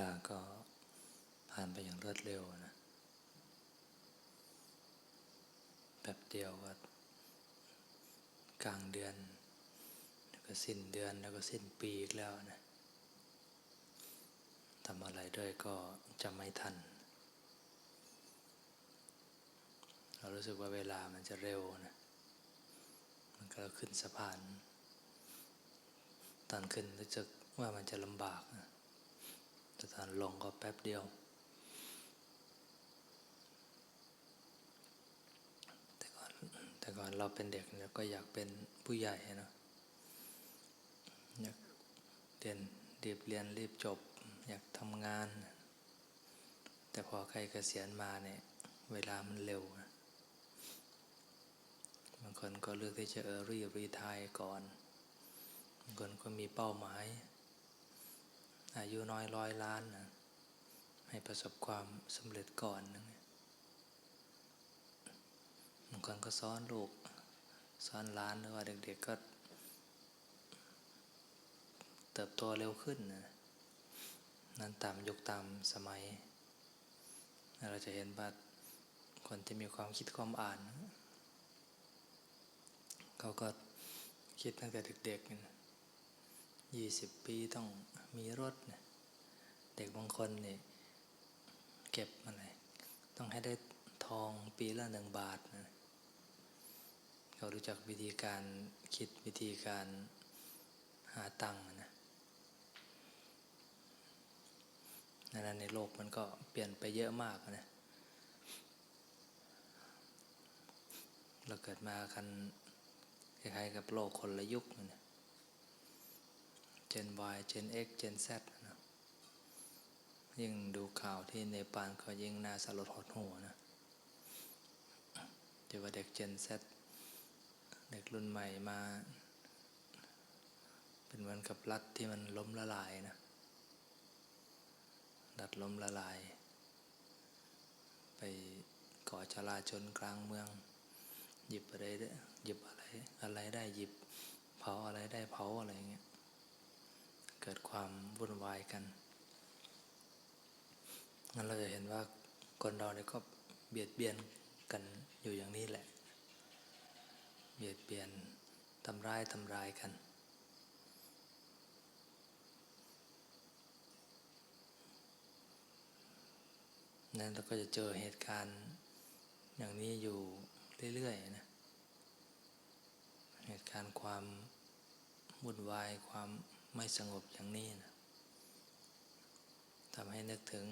ลาก็ผ่านไปอย่างรวดเร็วนะแบบเดียวก็กลางเดือน แล้วก็สิ้นเดือนแล้วก็สิ้นปีอีกแล้วนะทำอะไรด้วยก็จะไม่ทัน เรารู้สึกว่าเวลามันจะเร็วนะมันก็ขึ้นสะพาน ตอนขึ้นรู้สึกว่ามันจะลำบากนะ แต่ตอนลงก็แป๊บเดียว แต่ก่อนแต่ก่อนเราเป็นเด็กเนี่ยก็อยากเป็นผู้ใหญ่เนาะอยากเรียนรีบเรียนรีบจบ อยากทำงาน แต่พอใครเกษียณมาเนี่ยเวลามันเร็วนะบางคนก็เลือกที่จะเออรีรีทายก่อน บางคนก็มีเป้าหมาย อายุน้อยร้อยล้านนะให้ประสบความสำเร็จก่อนนะบางคนก็สอนลูกสอนล้านหรือว่าเด็กๆก็ เติบโตเร็วขึ้นนะนั้นตามยุคตามสมัย เราจะเห็นว่าคนที่มีความคิดความอ่าน เขาก็คิดตั้งแต่เด็กๆยี่สิบปีต้อง มีรถนะเด็กบางคนเนี่เก็บอะไรต้องให้ได้ทองปีละหนึ่งบาทนะเขารู้จักวิธีการคิดวิธีการหาตังค์นะนั้นในโลกมันก็เปลี่ยนไปเยอะมากนะเราเกิดมากันคล้ายๆกับโลกคนละยุคนะ เจน Y เจน X เจน Z นะยิ่งดูข่าวที่เนปาลก็ยิ่งน่าสลดหดหัวนะจะว่าเด็กเจน Z เด็กรุ่นใหม่มา เป็นเหมือนกับรัฐที่มันล้มละลายนะรัฐล้มละลาย ไปก่อจลาจนกลางเมือง หยิบอะไรได้หยิบอะไรอะไรได้หยิบเผาอะไรได้เผาอะไรเงี้ย เกิดความวุ่นวายกันงั้นเราจะเห็นว่าคนเราเนี่ยก็เบียดเบียนกันอยู่อย่างนี้แหละ เบียดเบียนทำร้ายทำลายกัน นั้นเราก็จะเจอเหตุการณ์อย่างนี้อยู่เรื่อยๆนะ เหตุการณ์ความวุ่นวายความ ไม่สงบอย่างนี้นะทำให้นึกถึง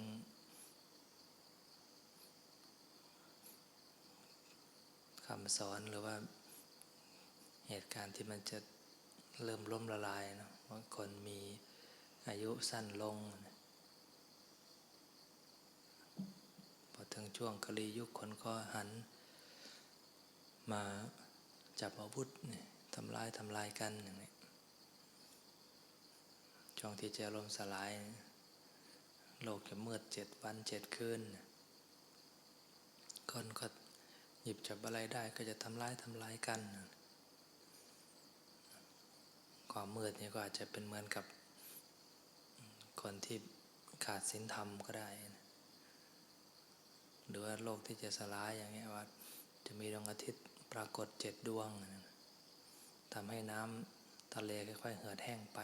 คำสอนหรือว่าเหตุการณ์ที่มันจะเริ่มล้มละลายนะว่าคนมีอายุสั้นลงนะพอถึงช่วงกลียุคคนก็หัน มาจับอาวุธเนี่ยทำลายทำลายกันอย่างนี้ ช่วงที่จะลมสลาย โลกจะมืดเจ็ดวันเจ็ดคืนคนก็หยิบจับอะไรได้ก็จะทำลายทำลายกัน ความมืดนี่ก็อาจจะเป็นเหมือนกับคนที่ขาดศีลธรรมก็ได้ หรือว่าโลกที่จะสลายอย่างเงี้ยว่าจะมีดวงอาทิตย์ปรากฏเจ็ดดวงทำให้น้ำทะเลค่อยๆเหือดแห้งไป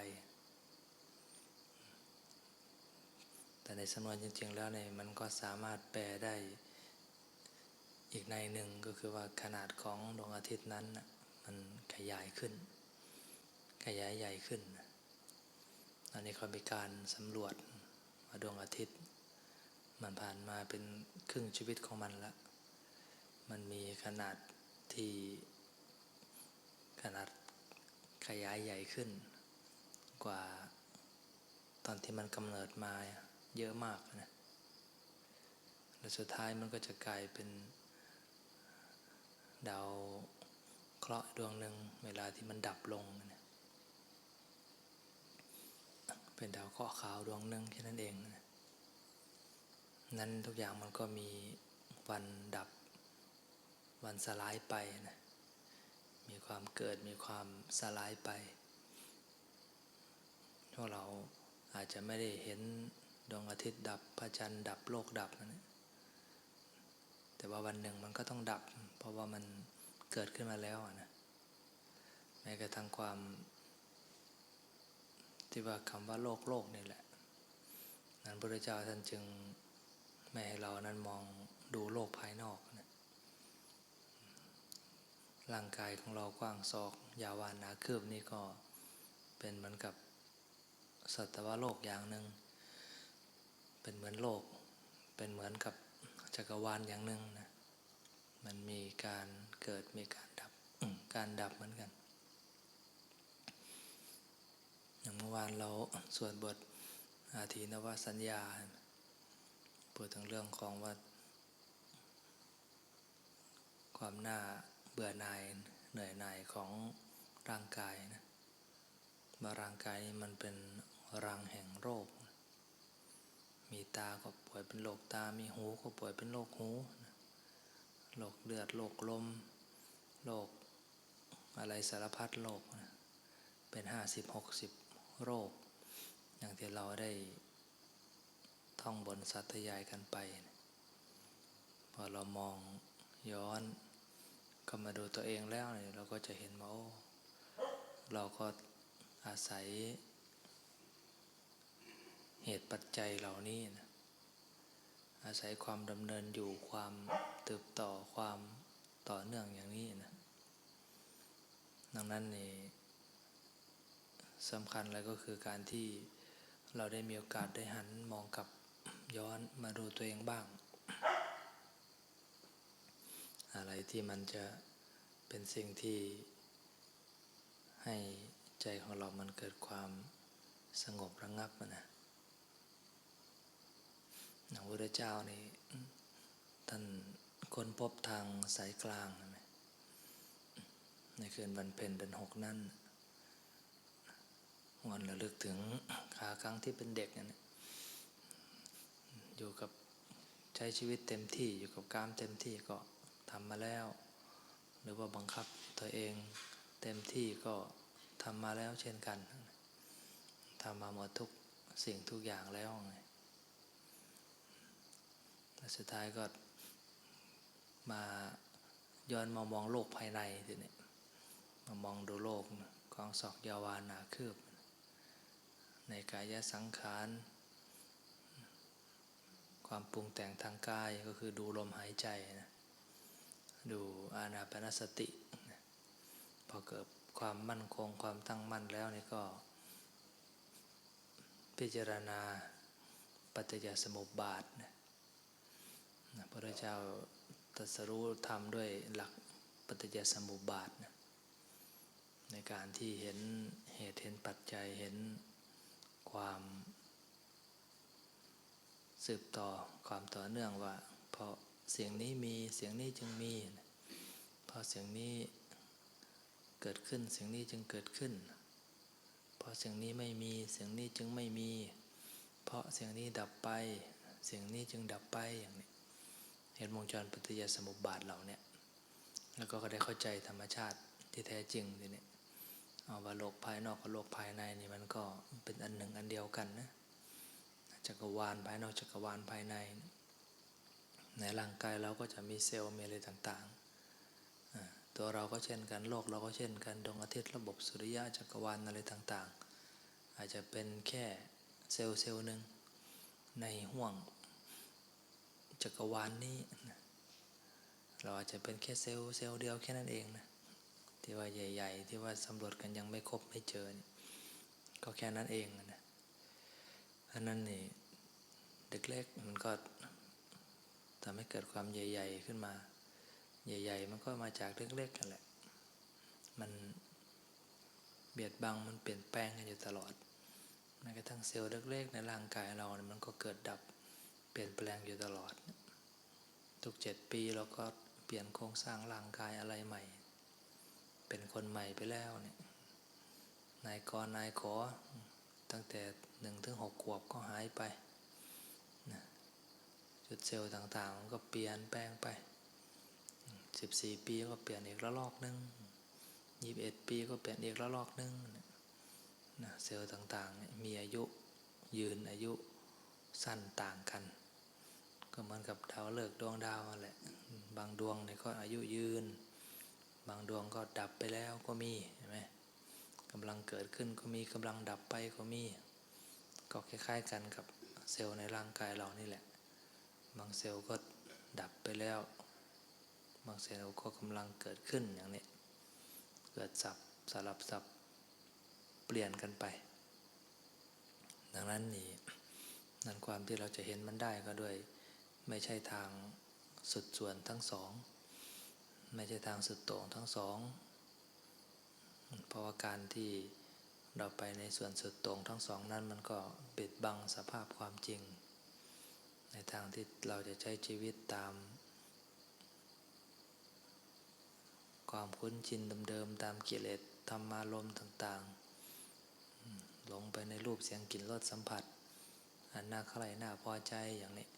แต่ในสำนวนจริง ๆ แล้วเนี่ยมันก็สามารถแปลได้อีกในหนึ่งก็คือว่าขนาดของดวงอาทิตย์นั้นมันขยายขึ้น ขยายใหญ่ขึ้นอันนี้เขามีการสำรวจว่าดวงอาทิตย์ มันผ่านมาเป็นครึ่งชีวิตของมันล้วมันมีขนาดที่ขนาดขยายใหญ่ขึ้น กว่าตอนที่มันกำเนิดมา เยอะมากนะและสุดท้ายมันก็จะกลายเป็นดาวเคราะห์ดวงหนึ่งเวลาที่มันดับลงนะเป็นดาวเคราะห์ขาวดวงหนึ่งแค่นั้นเองนะนั้นทุกอย่างมันก็มีวันดับวันสลายไปนะมีความเกิดมีความสลายไปพวกเราอาจจะไม่ได้เห็น ดวงอาทิตย์ดับพระจันทร์ดับโลกดับนั่นแหละแต่ว่าวันหนึ่งมันก็ต้องดับ เพราะว่ามันเกิดขึ้นมาแล้วนะแม้กระทั่งความ ที่ว่าคำว่าโลกโลกนี่แหละ นั้นพระเจ้าท่านจึงไม่ให้เรานั้นมองดูโลกภายนอกนะร่างกายของเรากว้างศอก ยาววานหนาคืบนี่ก็เป็นเหมือนกับสัตวโลกอย่างหนึ่ง เป็นเหมือนโลก เป็นเหมือนกับจักรวาลอย่างหนึ่งนะมันมีการเกิดมีการดับการดับเหมือนกัน อย่างเมื่อวานเราสวดบทอาทีนวสัญญาพูดถึงเรื่องของว่า ความน่าเบื่อหน่ายเหนื่อยหน่ายของร่างกายนะว่าร่างกายมันเป็นรังแห่งโรค มีตาก็ป่วยเป็นโรคตา มีหูก็ป่วยเป็นโรคหูโรคเลือดโรคลมโรคอะไรสารพัดโรคเป็นห้าสิบหกสิบโรค อย่างที่เราได้ท่องบนสัตยายกันไป พอเรามองย้อนกลับมาดูตัวเองแล้วเนี่ยเราก็จะเห็นว่าโอ้เราก็อาศัย เหตุปัจจัยเหล่านี้นะอาศัยความดำเนินอยู่ความตืบต่อความต่อเนื่องอย่างนี้นะดังนั้นนี่สำคัญเลยก็คือการที่เราได้มีโอกาสได้หันมองกลับย้อนมาดูตัวเองบ้าง อะไรที่มันจะเป็นสิ่งที่ให้ใจของเรามันเกิดความสงบระงับมันนะ พระพุทธเจ้านี่ท่านค้นพบทางสายกลางนะในคืนวันเพ็ญเดือนหกนั้นวันระลึกถึงขาครั้งที่เป็นเด็กนั่นอยู่กับใช้ชีวิตเต็มที่อยู่กับกามเต็มที่ก็ทำมาแล้ว หรือว่าบังคับตัวเองเต็มที่ก็ทำมาแล้วเช่นกันทำมาหมดทุกสิ่งทุกอย่างแล้วไงแล้ว สุดท้ายก็มาย้อนมามองโลกภายในทีนี้มามองดูโลกกองศอกยาวานาคืบ ในกายสังขารความปรุงแต่งทางกายก็คือดูลมหายใจนะดูอานาปนสตินะพอเกิดความมั่นคงความตั้งมั่นแล้วนี่ก็ พิจารณาปัจจยสมุปบาทนะ พระเจ้าตรัสรู้ทำด้วยหลักปัจจสมุปบาทนะในการที่เห็นเหตุเห็นปัจจัยเห็นความสืบต่อความต่อเนื่องว่า เพราะเสียงนี้มีเสียงนี้จึงมีเพราะเสียงนี้เกิดขึ้นเสียงนี้จึงเกิดขึ้น เพราะเสียงนี้ไม่มีเสียงนี้จึงไม่มี เพราะเสียงนี้ดับไป เสียงนี้จึงดับไปอย่างนี้ เห็นวงจรปฏิยสมุปบาทเหล่านี้แล้วก็ได้เข้าใจธรรมชาติที่แท้จริงทีนี้เอาว่าโลกภายนอกกับโลกภายในนี่มันก็เป็นอันหนึ่งอันเดียวกันนะจักรวาลภายนอกจักรวาลภายใน ในร่างกายเราก็จะมีเซลล์มีอะไรต่างๆ ตัวเราก็เช่นกันโลกเราก็เช่นกันดวงอาทิตย์ระบบสุริยะจักรวาลอะไรต่างๆ อาจจะเป็นแค่เซลล์เซลล์หนึ่งในห่วง จักรวาลนนี้ เราอาจจะเป็นแค่เซลล์เซลล์เดียวแค่นั้นเองนะที่ว่าใหญ่ ๆ ที่ว่าสำรวจกันยังไม่ครบไม่เจอ ก็แค่นั้นเองนะอันนั้นนี่เด็กเล็กมันก็ทำให้เกิดความใหญ่ ๆ ขึ้นมา ใหญ่ ๆ มันก็มาจากเล็กๆกันแหละ มันเบียดบังมันเปลี่ยนแปลงกันอยู่ตลอดแม้กระทั่งเซลล์เล็กๆในร่างกายเรา มันก็เกิดดับเปลี่ยนแปลงอยู่ตลอด ทุกเจ็ดปีเราก็เปลี่ยนโครงสร้างร่างกายอะไรใหม่ เป็นคนใหม่ไปแล้วเนี่ยนายกนายขอ ตั้งแต่หนึ่งถึงหกขวบก็หายไปนะจุดเซลล์ต่างๆก็เปลี่ยนแปลงไปสิบสี่ปีก็เปลี่ยนอีกระลอกนึงยี่สิบเอ็ดปีก็เปลี่ยนอีกระลอกนึงนะเซลล์ต่างๆ มีอายุยืนอายุสั้นต่างกัน ก็เหมือนกับดาวฤกษ์ดวงดาวนั่นแหละ บางดวงเนี่ยก็อายุยืน บางดวงก็ดับไปแล้วก็มีเห็นไหมกำลังเกิดขึ้นก็มีกำลังดับไปก็มี ก็คล้ายๆกันกับเซลล์ในร่างกายเรานี่แหละ บางเซลล์ก็ดับไปแล้ว บางเซลล์ก็กำลังเกิดขึ้นอย่างนี้ เกิดสับสลับสับเปลี่ยนกันไป ดังนั้นนี่นั่นความที่เราจะเห็นมันได้ก็ด้วย ไม่ใช่ทางสุดส่วนทั้งสอง ไม่ใช่ทางสุดโต่งทั้งสอง เพราะว่าการที่เราไปในส่วนสุดโต่งทั้งสองนั้นมันก็ปิดบังสภาพความจริง ในทางที่เราจะใช้ชีวิตตาม ความคุ้นชินเดิมๆตามกิเลสธรรมารมณ์ต่างๆหลงไปในรูปเสียงกลิ่นรสสัมผัส อันน่าใคร่น่าพอใจอย่างนี้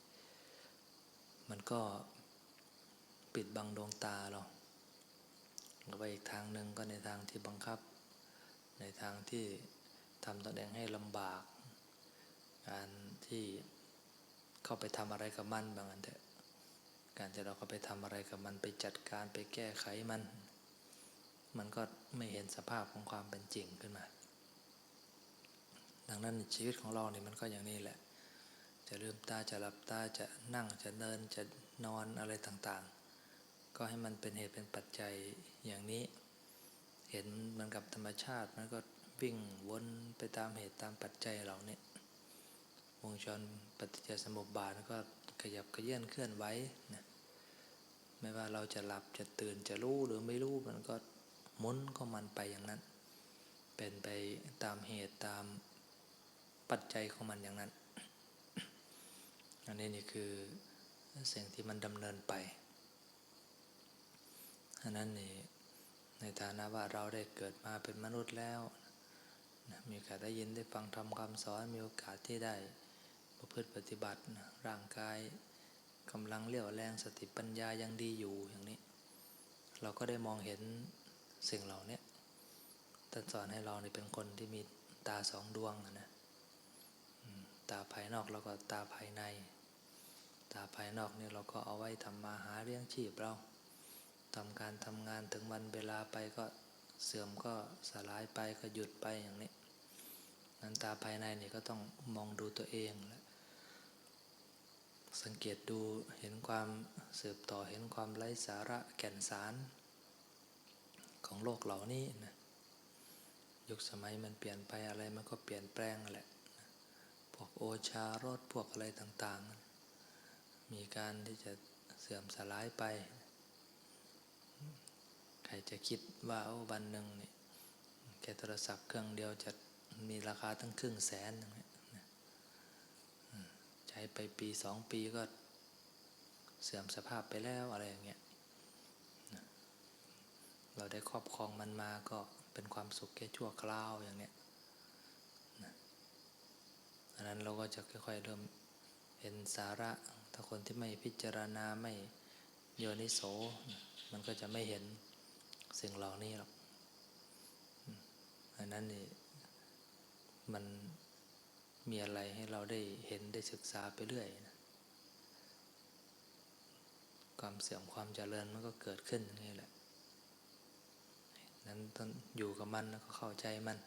มันก็ปิดบังดวงตาเราก็ไปอีกทางหนึ่งก็ในทางที่บังคับ ในทางที่ทำตัวเองให้ลำบาก การที่เข้าไปทำอะไรกับมันบางอันเถอะการที่เราเข้าไปทำอะไรกับมันไปจัดการไปแก้ไขมัน มันก็ไม่เห็นสภาพของความเป็นจริงขึ้นมา ดังนั้นชีวิตของเราเนี่ยมันก็อย่างนี้แหละ จะลืมตาจะหลับตาจะนั่งจะเดินจะนอนอะไรต่างๆ ก็ให้มันเป็นเหตุเป็นปัจจัยอย่างนี้ เห็นมันกับธรรมชาติมันก็วิ่งวนไปตามเหตุตามปัจจัยเหล่านี้วงจรปฏิจจสมุปบาทมันก็ขยับขยื่นเคลื่อนไหวนะไม่ว่าเราจะหลับจะตื่นจะรู้หรือไม่รู้มันก็มุนก็มันไปอย่างนั้น เป็นไปตามเหตุตามปัจจัยของมันอย่างนั้น อันนี้นี่คือสิ่งที่มันดำเนินไปอันนั้นนี่ในฐานะว่าเราได้เกิดมาเป็นมนุษย์แล้ว มีโอกาสได้ยินได้ฟังทำคำสอนมีโอกาสที่ได้ประพฤติปฏิบัติร่างกายกำลังเรี่ยวแรงสติปัญญายังดีอยู่อย่างนี้ เราก็ได้มองเห็นสิ่งเหล่านี้ท่านสอนให้เราเนี่เป็นคนที่มีตาสองดวงอะนะตาภายนอกแล้วก็ตาภายใน ตาภายนอกเนี่ยเราก็เอาไว้ทำมาหาเลี้ยงชีพเราทำการทำงานถึงวันเวลาไปก็เสื่อมก็สลายไปก็หยุดไปอย่างนี้ นั้นตาภายในนี่ก็ต้องมองดูตัวเองและสังเกตดูเห็นความสืบต่อเห็นความไร้สาระแก่นสาร ของโลกเหล่านี้นะยุคสมัยมันเปลี่ยนไปอะไรมันก็เปลี่ยนแปลงแหละ พวกโอชารสพวกอะไรต่างๆ มีการที่จะเสื่อมสลายไป ใครจะคิดว่าโอ้วันหนึ่งเนี่ยแค่โทรศัพท์เครื่องเดียวจะมีราคาตั้งครึ่งแสนอย่างเงี้ยใช้ไปปีสองปีก็เสื่อมสภาพไปแล้วอะไรอย่างเงี้ยเราได้ครอบครองมันมาก็เป็นความสุขแค่ชั่วคราวอย่างเนี้ยอันนั้นเราก็จะค่อยๆเริ่มเห็นสาระ ถ้าคนที่ไม่พิจารณาไม่โยนิโส มันก็จะไม่เห็นสิ่งเหล่านี้หรอกอันนั้นนี่มันมีอะไรให้เราได้เห็นได้ศึกษาไปเรื่อยนะความเสื่อมความเจริญมันก็เกิดขึ้นอย่างนี้แหละ นั้นต้องอยู่กับมันแล้วก็เข้าใจมัน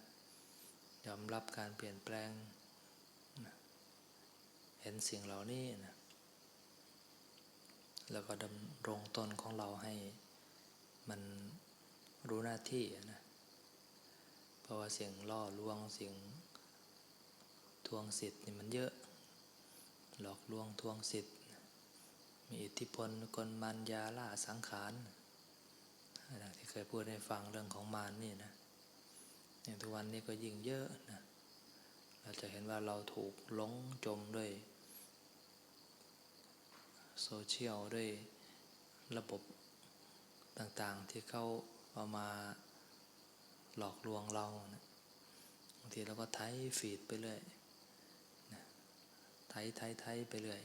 ยอมรับการเปลี่ยนแปลงนะเห็นสิ่งเหล่านี้นะ แล้วก็ดำรงตนของเราให้มันรู้หน้าที่นะเพราะว่าเสียงล่อลวงเสียงทวงสิทธิ์นี่มันเยอะ หลอกลวงทวงสิทธิ์ มีอิทธิพลกลมันยาล่าสังขารดังที่เคยพูดให้ฟังเรื่องของมารนี่นะอย่างทุกวันนี้ก็ยิ่งเยอะนะเราจะเห็นว่าเราถูกหลงจมด้วย โซเชียลด้วยระบบต่างๆที่เขาเอามาหลอกลวงเรานะบางทีเราก็ไถฟีดไปเรื่อยนะไถไถไถไปเรื่อย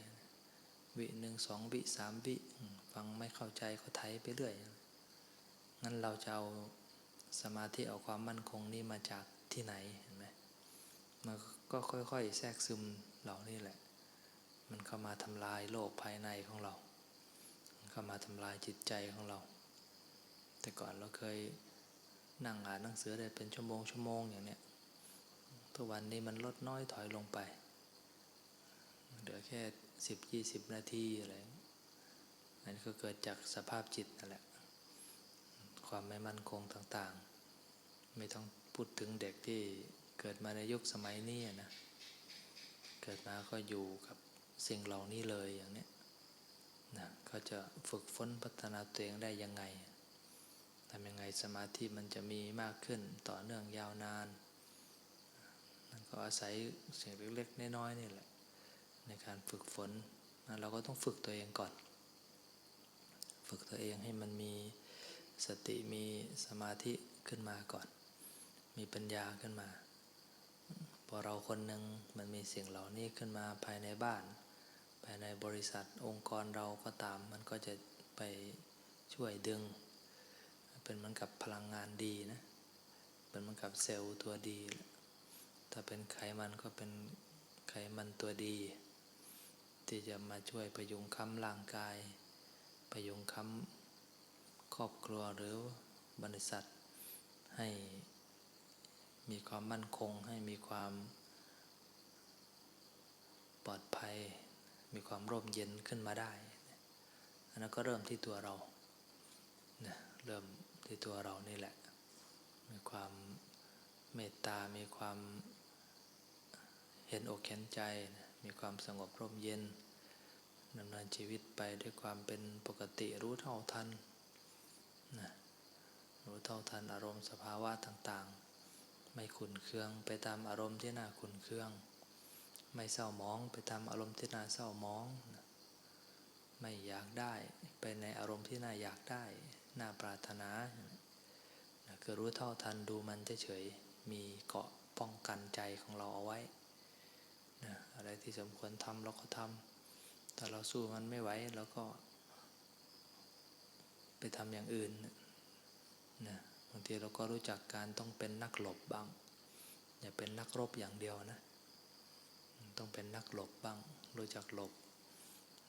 วิหนึ่งสองวิสามวิฟังไม่เข้าใจก็ไถไปเรื่อยงั้นเราจะเอาสมาธิเอาความมั่นคงนี้มาจากที่ไหนเห็นไหมมันก็ค่อยๆ แทรกซึมเหล่านี้แหละ มันเข้ามาทำลายโลกภายในของเรา มันเข้ามาทำลายจิตใจของเรา แต่ก่อนเราเคยนั่งอ่านหนังสือได้เป็นชั่วโมงชั่วโมงอย่างเนี้ยทุกวันนี้มันลดน้อยถอยลงไป เหลือแค่สิบยี่สิบนาทีอะไรนั่นก็เกิดจากสภาพจิตนั่นแหละ ความไม่มั่นคงต่างๆ ไม่ต้องพูดถึงเด็กที่เกิดมาในยุคสมัยนี้นะ เกิดมาก็อยู่กับ สิ่งเหล่านี้เลยอย่างนี้นะเขาจะฝึกฝนพัฒนาตัวเองได้ยังไงทำยังไงสมาธิมันจะมีมากขึ้นต่อเนื่องยาวนานนั่นก็อาศัยสิ่งเล็กๆน้อยๆนี่แหละ ในการฝึกฝนนะเราก็ต้องฝึกตัวเองก่อน ฝึกตัวเองให้มันมีสติมีสมาธิขึ้นมาก่อน มีปัญญาขึ้นมา พอเราคนหนึ่งมันมีสิ่งเหล่านี้ขึ้นมาภายในบ้าน ภายในบริษัทองค์กรเราก็ตาม มันก็จะไปช่วยดึง เป็นเหมือนกับพลังงานดีนะ เป็นเหมือนกับเซลล์ตัวดี ถ้าเป็นไขมันก็เป็นไขมันตัวดี ที่จะมาช่วยประยุงค้ำร่างกาย ประยุงค้ำครอบครัวหรือบริษัทให้มีความมั่นคงให้มีความปลอดภัย มีความร่มเย็นขึ้นมาได้อันนั้นก็เริ่มที่ตัวเรานะเริ่มที่ตัวเรานี่แหละ มีความเมตตา มีความเห็นอกเห็นใจ มีความสงบร่มเย็นดำเนินชีวิตไปด้วยความเป็นปกติรู้เท่าทันนะรู้เท่าทันอารมณ์สภาวะต่างๆ ไม่ขุนเคืองไปตามอารมณ์ที่น่าขุนเคือง ไม่เศร้าหมองไปตามอารมณ์ที่น่าเศร้าหมอง ไม่อยากได้ไปในอารมณ์ที่น่าอยากได้ น่าปรารถนาคือรู้เท่าทันดูมันเฉยๆมีเกาะป้องกันใจของเราเอาไว้นะอะไรที่สมควรทำเราก็ทำแต่เราสู้มันไม่ไหวเราก็ ไปทำอย่างอื่นนะบางทีเราก็รู้จักการต้องเป็นนักหลบบ้าง อย่าเป็นนักรบอย่างเดียวนะ เป็นนักหลบบ้าง รู้จักหลบ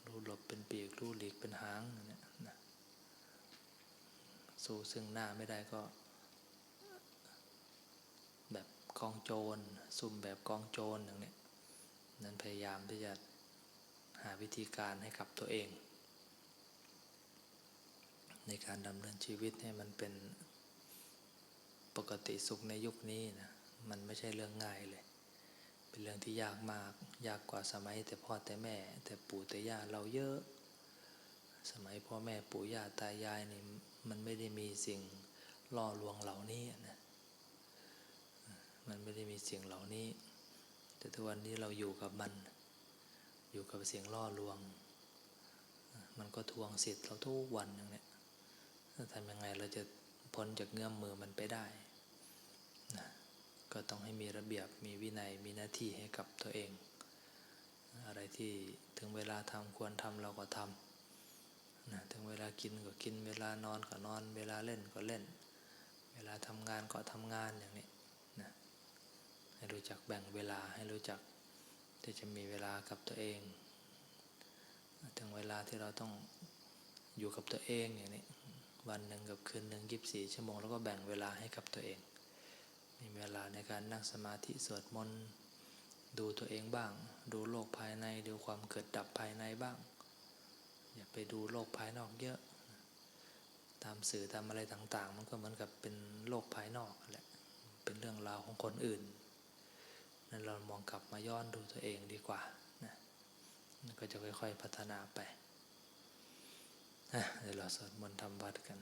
รู้หลบเป็นปีก รู้หลีกเป็นหางเนี่ยนะสู้ซึ่งหน้าไม่ได้ก็ แบบกองโจร ซุ่มแบบกองโจรอย่างนี้นั้นพยายามที่จะหาวิธีการให้กับตัวเอง ในการดำเนินชีวิตให้มันเป็นปกติสุขในยุคนี้นะมันไม่ใช่เรื่องง่ายเลย เป็นเรื่องที่ยากมาก ยากกว่าสมัยแต่พ่อแต่แม่ แต่ปู่แต่ย่าเราเยอะ สมัยพ่อแม่ปู่ย่าตายายนี่มันไม่ได้มีสิ่งล่อลวงเหล่านี้นะมันไม่ได้มีสิ่งเหล่านี้ แต่ทุกวันนี้เราอยู่กับมัน อยู่กับเสียงล่อลวง มันก็ทวงสิทธิ์เราทุกวันอย่างเนี้ยทำยังไงเราจะพ้นจากเงื้อมมือมันไปได้ ก็ต้องให้มีระเบียบมีวินัยมีหน้าที่ให้กับตัวเอง อะไรที่ถึงเวลาทำควรทำเราก็ทำนะถึงเวลากินก็กิน เวลานอนก็นอน เวลาเล่นก็เล่น เวลาทำงานก็ทำงานอย่างนี้นะให้รู้จักแบ่งเวลาให้รู้จักที่จะมีเวลากับตัวเอง ถึงเวลาที่เราต้องอยู่กับตัวเองอย่างนี้วันหนึ่งกับคืนหนึ่งยีิบสี่ชั่วโมง แล้วก็แบ่งเวลาให้กับตัวเอง มีเวลาในการนั่งสมาธิสวดมนต์ดูตัวเองบ้าง ดูโลกภายในดูความเกิดดับภายในบ้าง อย่าไปดูโลกภายนอกเยอะ ตามสื่อตามอะไรต่างๆ มันก็เหมือนกับเป็นโลกภายนอกแหละเป็นเรื่องราวของคนอื่นนั้นเรามองกลับมาย้อนดูตัวเองดีกว่านะก็จะค่อยๆพัฒนาไปเดี๋ยวเราสวดมนต์ทำวัดกัน